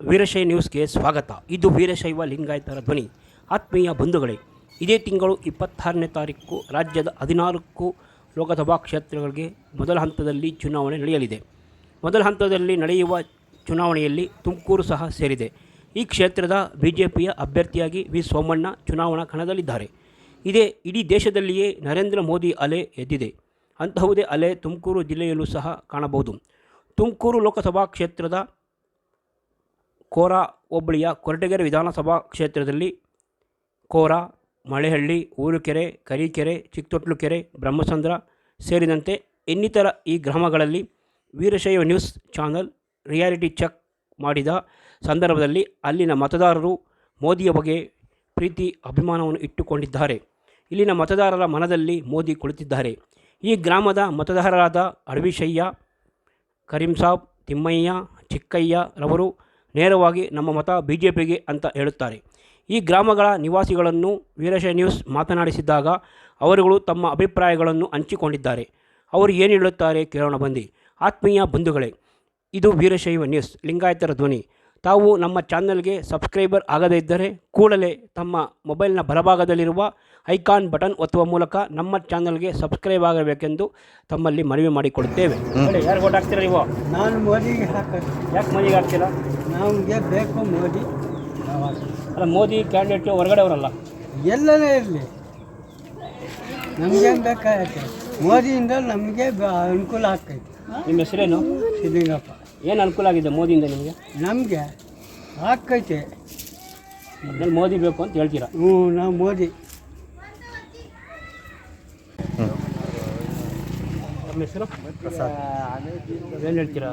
ವೀರಶೈವ ನ್ಯೂಸ್ಗೆ ಸ್ವಾಗತ. ಇದು ವೀರಶೈವ ಲಿಂಗಾಯತರ ಧ್ವನಿ. ಆತ್ಮೀಯ ಬಂಧುಗಳೇ, ಇದೇ ತಿಂಗಳು ಇಪ್ಪತ್ತಾರನೇ ತಾರೀಕು ರಾಜ್ಯದ ಹದಿನಾಲ್ಕು ಲೋಕಸಭಾ ಕ್ಷೇತ್ರಗಳಿಗೆ ಮೊದಲ ಹಂತದಲ್ಲಿ ಚುನಾವಣೆ ನಡೆಯಲಿದೆ. ಮೊದಲ ಹಂತದಲ್ಲಿ ನಡೆಯುವ ಚುನಾವಣೆಯಲ್ಲಿ ತುಮಕೂರು ಸಹ ಸೇರಿದೆ. ಈ ಕ್ಷೇತ್ರದ ಬಿ ಜೆ ಪಿಯ ಅಭ್ಯರ್ಥಿಯಾಗಿ ವಿ. ಸೋಮಣ್ಣ ಚುನಾವಣಾ ಕಣದಲ್ಲಿದ್ದಾರೆ. ಇದೇ ಇಡೀ ದೇಶದಲ್ಲಿಯೇ ನರೇಂದ್ರ ಮೋದಿ ಅಲೆ ಎದ್ದಿದೆ. ಅಂತಹುದೇ ಅಲೆ ತುಮಕೂರು ಜಿಲ್ಲೆಯಲ್ಲೂ ಸಹ ಕಾಣಬಹುದು. ತುಮಕೂರು ಲೋಕಸಭಾ ಕ್ಷೇತ್ರದ ಕೋರಾ ಹೋಬಳಿಯ ಕೊರಟಗೆರೆ ವಿಧಾನಸಭಾ ಕ್ಷೇತ್ರದಲ್ಲಿ ಕೋರಾ, ಮಳೆಹಳ್ಳಿ, ಊರುಕೆರೆ, ಕರೀಕೆರೆ ಚಿಕ್ಕತೊಟ್ಲುಕೆರೆ ಬ್ರಹ್ಮಸಂದ್ರ ಸೇರಿದಂತೆ ಇನ್ನಿತರ ಈ ಗ್ರಾಮಗಳಲ್ಲಿ Veerashaiva news channel reality check ಮಾಡಿದ ಸಂದರ್ಭದಲ್ಲಿ ಅಲ್ಲಿನ ಮತದಾರರು ಮೋದಿಯ ಬಗ್ಗೆ ಪ್ರೀತಿ, ಅಭಿಮಾನವನ್ನು ಇಟ್ಟುಕೊಂಡಿದ್ದಾರೆ. ಇಲ್ಲಿನ ಮತದಾರರ ಮನದಲ್ಲಿ ಮೋದಿ ಕುಳಿತಿದ್ದಾರೆ. ಈ ಗ್ರಾಮದ ಮತದಾರರಾದ ಅಡವಿಶಯ್ಯ ಕರೀಂಸಾಬ್, ತಿಮ್ಮಯ್ಯ, ಚಿಕ್ಕಯ್ಯ ರವರು ನೇರವಾಗಿ ನಮ್ಮ ಮತ ಬಿ ಜೆ ಪಿಗೆ ಅಂತ ಹೇಳುತ್ತಾರೆ. ಈ ಗ್ರಾಮಗಳ ನಿವಾಸಿಗಳನ್ನು ವೀರಶೈವ ನ್ಯೂಸ್ ಮಾತನಾಡಿಸಿದಾಗ ಅವರುಗಳು ತಮ್ಮ ಅಭಿಪ್ರಾಯಗಳನ್ನು ಹಂಚಿಕೊಂಡಿದ್ದಾರೆ. ಅವರು ಏನು ಹೇಳುತ್ತಾರೆ ಕೇಳೋಣ ಬಂದಿ ಆತ್ಮೀಯ ಬಂಧುಗಳೇ ಇದು ವೀರಶೈವ ನ್ಯೂಸ್ ಲಿಂಗಾಯತರ ಧ್ವನಿ. ತಾವು ನಮ್ಮ ಚಾನಲ್ಗೆ ಸಬ್ಸ್ಕ್ರೈಬರ್ ಆಗದೇ ಇದ್ದರೆ ಕೂಡಲೇ ತಮ್ಮ ಮೊಬೈಲ್ನ ಬಲಭಾಗದಲ್ಲಿರುವ ಐಕಾನ್ ಬಟನ್ ಒತ್ತುವ ಮೂಲಕ ನಮ್ಮ ಚಾನಲ್ಗೆ ಸಬ್ಸ್ಕ್ರೈಬ್ ಆಗಬೇಕೆಂದು ತಮ್ಮಲ್ಲಿ ಮನವಿ ಮಾಡಿಕೊಡುತ್ತೇವೆ ಯಾರು ಓಟ್ ಹಾಕ್ತೀರಾ ನೀವು? ನಾನು ಮೋದಿಗೆ ಯಾಕೆ ಮೋದಿಗೆ ಹಾಕ್ತೀರಾ? ನಮಗೆ ಬೇಕು ಮೋದಿ. ಅಲ್ಲ ಮೋದಿ ಕ್ಯಾಂಡಿಡೇಟ್ ಹೊರಗಡೆ ಅವರಲ್ಲ ಎಲ್ಲನೇ ಇರಲಿ. ನಮಗೇನು ಬೇಕಾಗತ್ತೆ? ಮೋದಿಯಿಂದ ನಮಗೆ ಅನುಕೂಲ ಆಗ್ತೈತೆ. ನಿಮ್ಮ ಹೆಸರೇನು? ಸಿದ್ಧಲಿಂಗಪ್ಪ ಏನು ಅನುಕೂಲ ಆಗಿದೆ ಮೋದಿಯಿಂದ ನಿಮಗೆ? ನಮಗೆ ಆಗ್ತೈತೆ. ಮೋದಿ ಬೇಕು ಅಂತ ಹೇಳ್ತೀರಾ? ಹ್ಞೂ ನಾವು ಮೋದಿ. ನಮ್ಮ ಹೆಸರು? ಏನು ಹೇಳ್ತೀರಾ?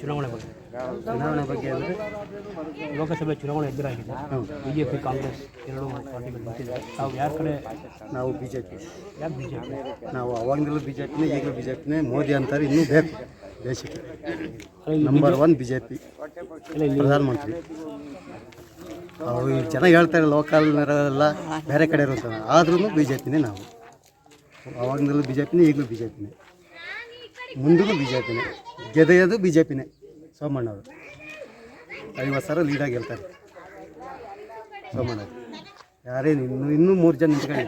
ಚುನಾವಣೆ ಬಗ್ಗೆ. ಚುನಾವಣೆ ಬಗ್ಗೆ ಅಂದರೆ? ಲೋಕಸಭೆ ಚುನಾವಣೆ ಎದುರಾಗಿದೆ. ಬಿ ಜೆ ಪಿ ಕಾಂಗ್ರೆಸ್ ಎರಡು ಪಾರ್ಟಿಗಳು ಬರ್ತಿದೆ ನಾವು ಯಾರ ಕಡೆ? ನಾವು ಬಿ ಜೆ ಪಿ ಯಾಕೆ ಬಿ ಜೆ ಪಿ ನಾವು ಅವಾಗಲೂ ಬಿ ಜೆ ಪಿನೇ ಈಗಲೂ ಬಿ ಜೆ ಪಿನೇ ಮೋದಿ ಅಂತಾರೆ ಇನ್ನೂ ಬೇಕು ದೇಶಕ್ಕೆ. Number one B J P ಪ್ರಧಾನಮಂತ್ರಿ. ಅವರು ಚೆನ್ನಾಗಿ ಜನ ಹೇಳ್ತಾರೆ ಲೋಕಲ್ ಎಲ್ಲ ಬೇರೆ ಕಡೆ ಇರುತ್ತೆ ಆದ್ರೂ ಬಿ ಜೆ ಪಿನೇ ನಾವು. ಅವಾಗಿಂದಲೂ ಬಿ ಜೆ ಪಿನೇ ಈಗಲೂ ಬಿ ಜೆ ಪಿನೇ ಮುಂದೂ ಬಿ ಜೆ ಪಿನೇ ಗೆದೆಯೋದು ಬಿ ಜೆ ಪಿನೇ ಸೋಮಣ್ಣವರು ಐವತ್ತು ಸಾವಿರ ಲೀಡಾಗಿ ಗೆಲ್ತಾರೆ. ಸೋಮಣ್ಣ ಯಾರೇನು ಇನ್ನೂ ಇನ್ನೂ ಮೂರು ಜನ ನಿಂತ್ಕೊಳ್ಳಿ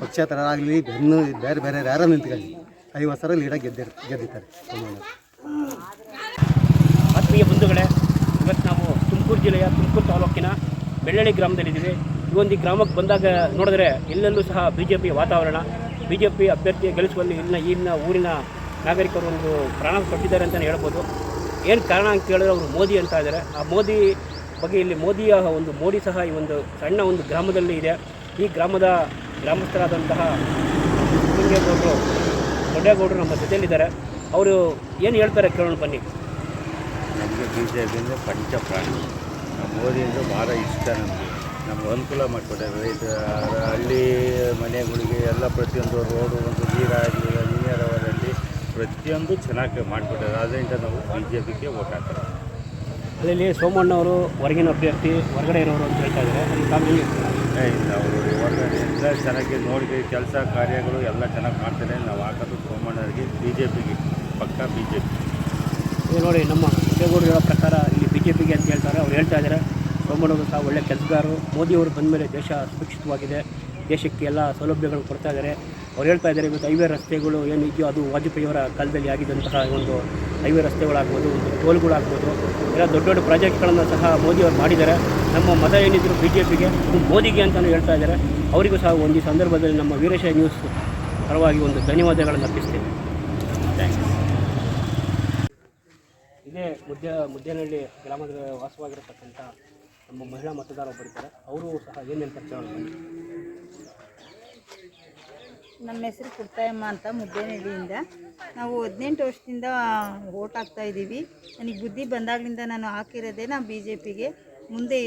ಪಕ್ಷೇತರ ಆಗಲಿ, ಬೆನ್ನು, ಬೇರೆ ಬೇರೆ ಯಾರೋ ನಿಂತ್ಕೊಳ್ಳಿ ಐವತ್ತು ಸಾವಿರ ಲೀಡಾಗಿ ಗೆದ್ದಿರ್, ಗೆದ್ದಿದ್ದಾರೆ ಸೋಮಣ್ಣ ಆತ್ಮೀಯ ಬಂಧುಗಳೇ, ಇವತ್ತು ನಾವು ತುಮಕೂರು ಜಿಲ್ಲೆಯ ತುಮಕೂರು ತಾಲೂಕಿನ ಬೆಳ್ಳಳ್ಳಿ ಗ್ರಾಮದಲ್ಲಿದ್ದೀವಿ. ಈ ಒಂದು ಗ್ರಾಮಕ್ಕೆ ಬಂದಾಗ ನೋಡಿದ್ರೆ ಎಲ್ಲೆಲ್ಲೂ ಸಹ ಬಿ ಜೆ ಪಿ ವಾತಾವರಣ ಬಿ ಜೆ ಪಿ ಅಭ್ಯರ್ಥಿ ಗೆಲ್ಲಿಸುವಲ್ಲಿ ಇಲ್ಲಿನ ಇಲ್ಲಿನ ಊರಿನ ನಾಗರಿಕರು ಒಂದು ಪ್ರಾಣ ಕೊಟ್ಟಿದ್ದಾರೆ ಅಂತಲೇ ಹೇಳ್ಬೋದು. ಏನು ಕಾರಣ ಅಂತ ಕೇಳಿದ್ರೆ ಅವರು ಮೋದಿ ಅಂತ ಇದ್ದಾರೆ. ಆ ಮೋದಿ ಬಗ್ಗೆ ಇಲ್ಲಿ ಮೋದಿಯ ಒಂದು ಮೋಡಿ ಸಹ ಈ ಒಂದು ಸಣ್ಣ ಒಂದು ಗ್ರಾಮದಲ್ಲಿ ಇದೆ. ಈ ಗ್ರಾಮದ ಗ್ರಾಮಸ್ಥರಾದಂತಹ ಸಿಂಗೇಗೌಡರು ದೊಡ್ಡೇಗೌಡರು ನಮ್ಮ ಜೊತೆಯಲ್ಲಿದ್ದಾರೆ. ಅವರು ಏನು ಹೇಳ್ತಾರೆ ಕೇಳೋಣ ಬನ್ನಿ. ನಮಗೆ ಬಿ ಜೆ ಪಿಯಿಂದ ಪಂಚ ಪ್ರಾಣಿ ಮೋದಿ ಅಂದರೆ ಭಾಳ ಇಷ್ಟ ನಮಗೆ. ನಮ್ಗೆ ಅನುಕೂಲ ಮಾಡಿಕೊಟ್ಟಾರೆ ರೈತ ಹಳ್ಳಿ ಮನೆಗಳಿಗೆ ಎಲ್ಲ ಪ್ರತಿಯೊಂದು ರೋಡು ಒಂದು ನೀರಾಗಲಿ ನೀರಾವರಿಯಲ್ಲಿ ಪ್ರತಿಯೊಂದು ಚೆನ್ನಾಗಿ ಮಾಡಿಕೊಟ್ಟಾರೆ ಅದರಿಂದ ನಾವು ಬಿ ಜೆ ಪಿಗೆ ಓಟ್ ಹಾಕ್ತಾರೆ ಅಲ್ಲಿ ಸೋಮಣ್ಣವರು ಹೊರಗಿನ ಅಭ್ಯರ್ಥಿ ಹೊರಗಡೆ ಇರೋರು ಅಂತ ಹೇಳ್ತಾ ಇದ್ದಾರೆ? ಇಲ್ಲ ಅವರು ಎಲ್ಲ ಚೆನ್ನಾಗಿ ನೋಡಿ ಕೆಲಸ ಕಾರ್ಯಗಳು ಎಲ್ಲ ಚೆನ್ನಾಗಿ ಮಾಡ್ತಾರೆ. ನಾವು ಹಾಕೋದು ಸೋಮಣ್ಣರಿಗೆ ಬಿ ಜೆ ಪಿಗೆ ಪಕ್ಕ ಬಿ ಜೆ ಪಿ ನೋಡಿ ನಮ್ಮ ದೇವೇಗೌಡರು ಹೇಳೋ ಪ್ರಕಾರ ಇಲ್ಲಿ ಬಿ ಜೆ ಪಿಗೆ ಅಂತ ಹೇಳ್ತಾರೆ. ಅವ್ರು ಹೇಳ್ತಾ ಇದ್ದಾರೆ. ಸೋಮಣ್ಣವರು ಸಹ ಒಳ್ಳೆ ಕೆಲಸಗಾರರು. ಮೋದಿಯವರು ಬಂದ ಮೇಲೆ ದೇಶ ಸುರಕ್ಷಿತವಾಗಿದೆ. ದೇಶಕ್ಕೆ ಎಲ್ಲ ಸೌಲಭ್ಯಗಳು ಕೊಡ್ತಾ ಇದ್ದಾರೆ. ಅವ್ರು ಹೇಳ್ತಾ ಇದ್ದಾರೆ, ಇವತ್ತು ಹೈವೇ ರಸ್ತೆಗಳು ಏನಿದೆಯೋ ಅದು ವಾಜಪೇಯಿಯವರ ಕಾಲದಲ್ಲಿ ಆಗಿದ್ದಂತಹ ಒಂದು ಹೈವೇ ರಸ್ತೆಗಳಾಗ್ಬೋದು, ಒಂದು ಟೋಲ್ಗಳಾಗ್ಬೋದು, ಎಲ್ಲ ದೊಡ್ಡ ದೊಡ್ಡ ಪ್ರಾಜೆಕ್ಟ್ಗಳನ್ನು ಸಹ ಮೋದಿಯವರು ಮಾಡಿದ್ದಾರೆ. ನಮ್ಮ ಮತ ಏನಿದ್ರು ಬಿ ಜೆ ಪಿಗೆ ಮೋದಿಗೆ ಅಂತಲೂ ಹೇಳ್ತಾ ಇದ್ದಾರೆ. ಅವರಿಗೂ ಸಹ ಒಂದು ಈ ಸಂದರ್ಭದಲ್ಲಿ ನಮ್ಮ ವೀರೇಶ ನ್ಯೂಸ್ ಪರವಾಗಿ ಒಂದು ಧನ್ಯವಾದಗಳನ್ನು ಅರ್ಪಿಸ್ತೇವೆ ಥ್ಯಾಂಕ್ಸ್ ಇದೇ ಮುದ್ದೆ, ಮುದ್ದೇನಹಳ್ಳಿ ಗ್ರಾಮದ ವಾಸವಾಗಿರತಕ್ಕಂಥ ನಮ್ಮ ಮಹಿಳಾ ಮತದಾರ ಒಬ್ಬರಿದ್ದಾರೆ ಅವರು ಸಹ ಏನು ಹೇಳ್ತಾರೆ ಕೇಳೋಣ ಬನ್ನಿ. ನಮ್ಮ ಹೆಸರು ಪುಟ್ಟಯಮ್ಮ ಅಂತ ಮುದ್ದೇನಹಳ್ಳಿಯಿಂದ. ನಾವು ಹದಿನೆಂಟು ವರ್ಷದಿಂದ ಓಟ್ ಹಾಕ್ತಾ ಇದ್ದೀವಿ. ನನಗೆ ಬುದ್ಧಿ ಬಂದಾಗಲಿಂದ ನಾನು ಹಾಕಿರೋದೇ ನಾವು ಬಿ ಜೆ ಪಿಗೆ ಮುಂದೆ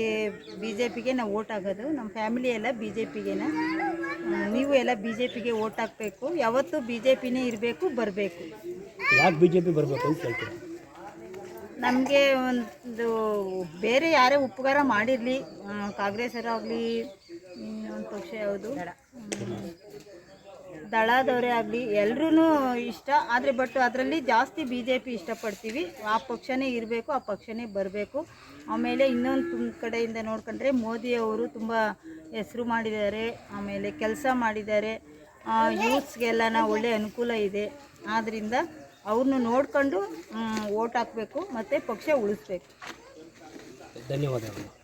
ಬಿ ಜೆ ಪಿಗೆ ನಾವು ಓಟ್ ಹಾಕೋದು. ನಮ್ಮ ಫ್ಯಾಮಿಲಿ ಎಲ್ಲ ಬಿ ಜೆ ಪಿಗೆನ ನೀವು ಎಲ್ಲ ಬಿ ಜೆ ಪಿಗೆ ಓಟ್ ಹಾಕಬೇಕು. ಯಾವತ್ತೂ ಬಿ ಜೆ ಪಿನೇ ಇರಬೇಕು ಬರಬೇಕು. ಯಾಕೆ ಬಿ ಜೆ ಪಿ ಬರಬೇಕು ಅಂತ ಕೇಳ್ತೀರಾ ನಮಗೆ ಒಂದು ಬೇರೆ ಯಾರೇ ಉಪಕಾರ ಮಾಡಿರಲಿ ಕಾಂಗ್ರೆಸರಾಗಲಿ ಒಂದು ಪಕ್ಷ ಯಾವುದು? ದಳದವರೇ ಆಗಲಿ ಎಲ್ರೂ ಇಷ್ಟ ಆದರೆ ಬಟ್ ಅದರಲ್ಲಿ ಜಾಸ್ತಿ ಬಿ ಜೆ ಪಿ ಇಷ್ಟಪಡ್ತೀವಿ. ಆ ಪಕ್ಷನೇ ಇರಬೇಕು ಆ ಪಕ್ಷನೇ ಬರಬೇಕು. ಆಮೇಲೆ ಇನ್ನೊಂದು ಕಡೆಯಿಂದ ನೋಡ್ಕೊಂಡ್ರೆ ಮೋದಿಯವರು ತುಂಬ ಹೆಸರು ಮಾಡಿದ್ದಾರೆ ಆಮೇಲೆ ಕೆಲಸ ಮಾಡಿದ್ದಾರೆ. ಯೂತ್ಸ್ಗೆಲ್ಲನ ಒಳ್ಳೆಯ ಅನುಕೂಲ ಇದೆ. ಆದ್ದರಿಂದ ಅವ್ರನ್ನ ನೋಡ್ಕೊಂಡು ಓಟ್ ಹಾಕಬೇಕು ಮತ್ತು ಪಕ್ಷ ಉಳಿಸ್ಬೇಕು. ಧನ್ಯವಾದಗಳು.